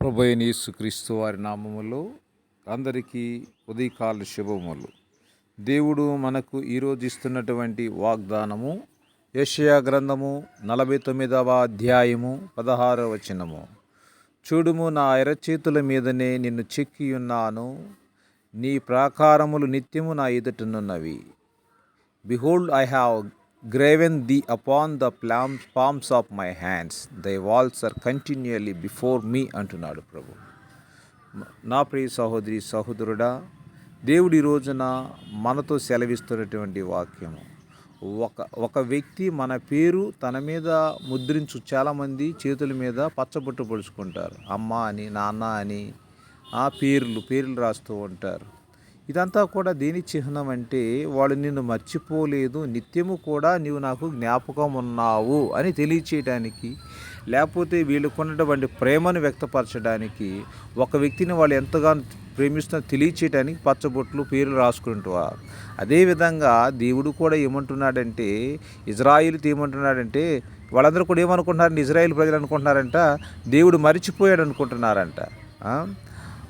ప్రభు అయిన యేసుక్రీస్తు వారి నామములో అందరికీ ఉదయకాల శుభములు. దేవుడు మనకు ఈరోజు ఇస్తున్నటువంటి వాగ్దానము యషయా గ్రంథము నలభై తొమ్మిదవ అధ్యాయము పదహారవ వచనము. చూడుము నా ఎరచేతుల మీదనే నిన్ను చెక్కి ఉన్నాను. నీ ప్రాకారములు నిత్యము నా ఎదుటనున్నవి behold I have graven thee upon the palm- palms of my hands. Thy walls are continually before me అంటున్నాడు ప్రభు. నా ప్రియ సహోదరి సహోదరుడా దేవుడి రోజున మనతో సెలవిస్తున్నటువంటి వాక్యము. ఒక ఒక వ్యక్తి మన పేరు తన మీద ముద్రించు చాలామంది చేతుల మీద పచ్చబొట్టు పొడుచుకుంటారు. అమ్మ అని నాన్న అని ఆ పేర్లు పేర్లు రాస్తూ ఉంటారు. ఇదంతా కూడా దేని చిహ్నం అంటే వాళ్ళు నిన్ను మర్చిపోలేదు నిత్యము కూడా నీవు నాకు జ్ఞాపకం ఉన్నావు అని తెలియచేయడానికి లేకపోతే వీళ్ళకున్నటువంటి ప్రేమను వ్యక్తపరచడానికి ఒక వ్యక్తిని వాళ్ళు ఎంతగానో ప్రేమిస్తున్న తెలియచేయడానికి పచ్చబొట్లు పేర్లు రాసుకుంటారు అదేవిధంగా దేవుడు కూడా ఏమంటున్నాడంటే ఇజ్రాయిల్తో ఏమంటున్నాడంటే వాళ్ళందరూ కూడా ఏమనుకుంటున్నారంటే ఇజ్రాయిల్ ప్రజలు అనుకుంటున్నారంట దేవుడు మరిచిపోయాడు అనుకుంటున్నారంట.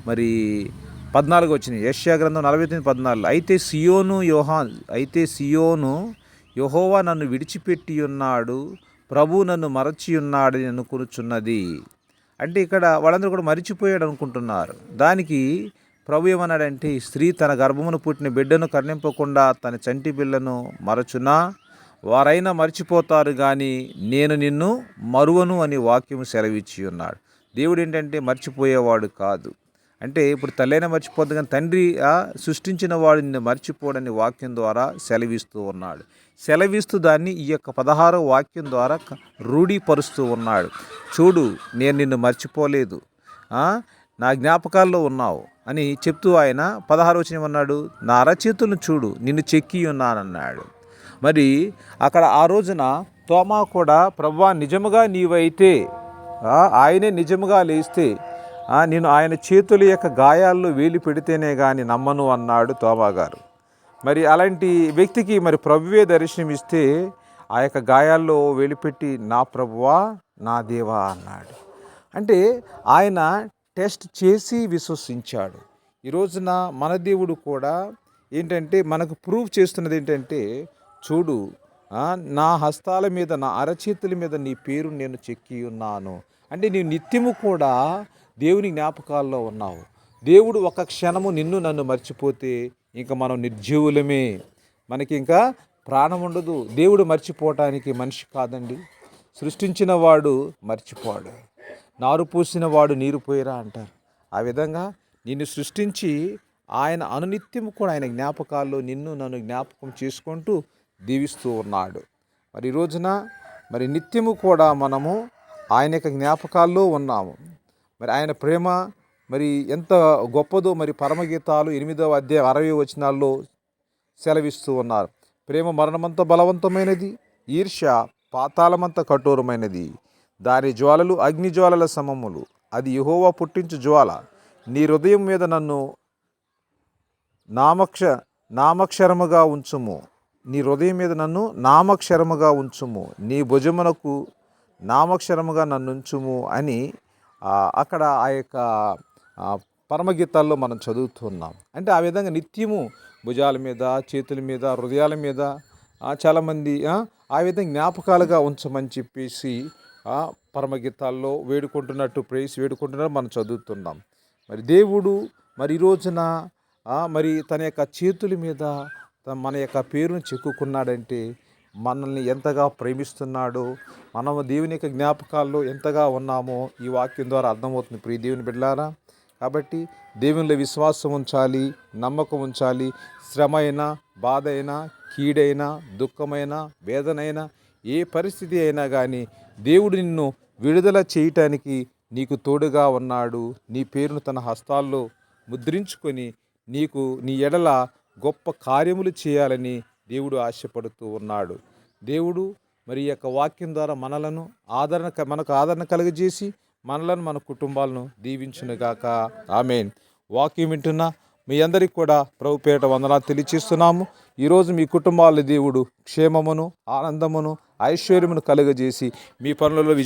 మరి పద్నాలుగు వచ్చినాయి. యశ్యా గ్రంథం నలభై తొమ్మిది పద్నాలుగు. అయితే సియోను యోహాన్ అయితే సియోను యహోవా నన్ను విడిచిపెట్టి ఉన్నాడు ప్రభు నన్ను మరచి ఉన్నాడని అనుకునుచున్నది. అంటే ఇక్కడ వాళ్ళందరూ కూడా మరిచిపోయాడు అనుకుంటున్నారు. దానికి ప్రభు ఏమన్నాడంటే స్త్రీ తన గర్భమును పుట్టిన బిడ్డను కర్ణింపకుండా తన చంటి పిల్లను మరచునా? వారైనా మర్చిపోతారు కానీ నేను నిన్ను మరువను అని వాక్యము సెలవిచ్చి ఉన్నాడు దేవుడు ఏంటంటే మర్చిపోయేవాడు కాదు. అంటే ఇప్పుడు తల్లైన మర్చిపోద్దు కానీ తండ్రి సృష్టించిన వాడు నిన్ను మర్చిపోడని వాక్యం ద్వారా సెలవిస్తూ ఉన్నాడు. సెలవిస్తూ దాన్ని ఈ యొక్క పదహారో వాక్యం ద్వారా రూఢీపరుస్తూ ఉన్నాడు. చూడు నేను నిన్ను మర్చిపోలేదు. నా జ్ఞాపకాల్లో ఉన్నావు అని చెప్తూ ఆయన పదహారు వచ్చిన ఉన్నాడు నా అరచేతులను చూడు నిన్ను చెక్కి ఉన్నానన్నాడు. మరి అక్కడ ఆ రోజున తోమా కూడా ప్రవ్వా నిజముగా నీవైతే ఆయనే నిజముగా లేస్తే నేను ఆయన చేతుల యొక్క గాయాల్లో వేలి పెడితేనే కానీ నమ్మను అన్నాడు తోమాగారు మరి అలాంటి వ్యక్తికి మరి ప్రభువే దర్శనమిస్తే ఆ యొక్క గాయాల్లో వేలిపెట్టి నా ప్రభువా నా దేవా అన్నాడు. అంటే ఆయన టెస్ట్ చేసి విశ్వసించాడు. ఈ రోజున మన దేవుడు కూడా ఏంటంటే మనకు ప్రూవ్ చేస్తున్నది ఏంటంటే చూడు నా హస్తాల మీద నా అరచేతుల మీద నీ పేరు నేను చెక్కి ఉన్నాను. అంటే నేను నిత్యము కూడా దేవుని జ్ఞాపకాల్లో ఉన్నావు. దేవుడు ఒక క్షణము నిన్ను నన్ను మర్చిపోతే ఇంకా మనం నిర్జీవులమే. మనకి ఇంకా ప్రాణం ఉండదు. దేవుడు మర్చిపోవటానికి మనిషి కాదండి. సృష్టించిన వాడు మర్చిపోడు. నారు పూసిన వాడు నీరు పోయిరా అంటారు. ఆ విధంగా నిన్ను సృష్టించి ఆయన అనునిత్యం కూడా ఆయన జ్ఞాపకాల్లో నిన్ను నన్ను జ్ఞాపకం చేసుకుంటూ దీవిస్తూ ఉన్నాడు. మరి ఈ రోజున మరి నిత్యము కూడా మనము ఆయన యొక్క జ్ఞాపకాల్లో ఉన్నాము. మరి ఆయన ప్రేమ మరి ఎంత గొప్పదో మరి పరమగీతాలు ఎనిమిదవ అధ్యాయం అరవై వచనాల్లో సెలవిస్తూ ఉన్నారు. ప్రేమ మరణమంత బలవంతమైనది ఈర్ష్య పాతాళమంత కఠోరమైనది. దాని జ్వాలలు అగ్ని జ్వాలల సమములు. అది యహోవా పుట్టించు జ్వాల. నీ హృదయం మీద నన్ను నామక్ష నామక్షరముగా ఉంచుము. నీ హృదయం మీద నన్ను నామక్షరముగా ఉంచుము. నీ భుజమునకు నామక్షరముగా నన్ను ఉంచుము అని అక్కడ ఆ యొక్క పరమగీతాల్లో మనం చదువుతున్నాం. అంటే ఆ విధంగా నిత్యము భుజాల మీద చేతుల మీద హృదయాల మీద చాలామంది ఆ, విధంగా జ్ఞాపకాలుగా ఉంచమని చెప్పేసి పరమగీతాల్లో వేడుకుంటున్నట్టు ప్రేస్ వేడుకుంటున్నట్టు మనం చదువుతున్నాం. మరి దేవుడు మరి ఈ రోజున మరి తన యొక్క చేతుల మీద మన యొక్క పేరును చెక్కుకున్నాడంటే మనల్ని ఎంతగా ప్రేమిస్తున్నాడో మనము దేవుని యొక్క జ్ఞాపకాల్లో ఎంతగా ఉన్నామో ఈ వాక్యం ద్వారా అర్థమవుతుంది. ప్రియ దేవుని బిడ్డారా కాబట్టి దేవునిలో విశ్వాసం ఉంచాలి నమ్మకం ఉంచాలి. శ్రమ అయినా బాధ అయినా కీడైనా దుఃఖమైనా వేదనైనా ఏ పరిస్థితి అయినా కానీ దేవుడు నిన్ను విడుదల చేయటానికి నీకు తోడుగా ఉన్నాడు. నీ పేరును తన హస్తాల్లో ముద్రించుకొని నీకు నీ ఎడల గొప్ప కార్యములు చేయాలని దేవుడు ఆశపడుతూ ఉన్నాడు. దేవుడు మరి యొక్క వాక్యం ద్వారా మనలను ఆదరణ మనకు ఆదరణ కలుగజేసి మనలను మన కుటుంబాలను దీవించునుగాక. ఆమెన్. వాక్యం వింటున్న మీ అందరికి కూడా ప్రభుపేట వందనాలు తెలియచేస్తున్నాము. ఈరోజు మీ కుటుంబాల దేవుడు క్షేమమును ఆనందమును ఐశ్వర్యమును కలుగజేసి మీ పనులలో విజయ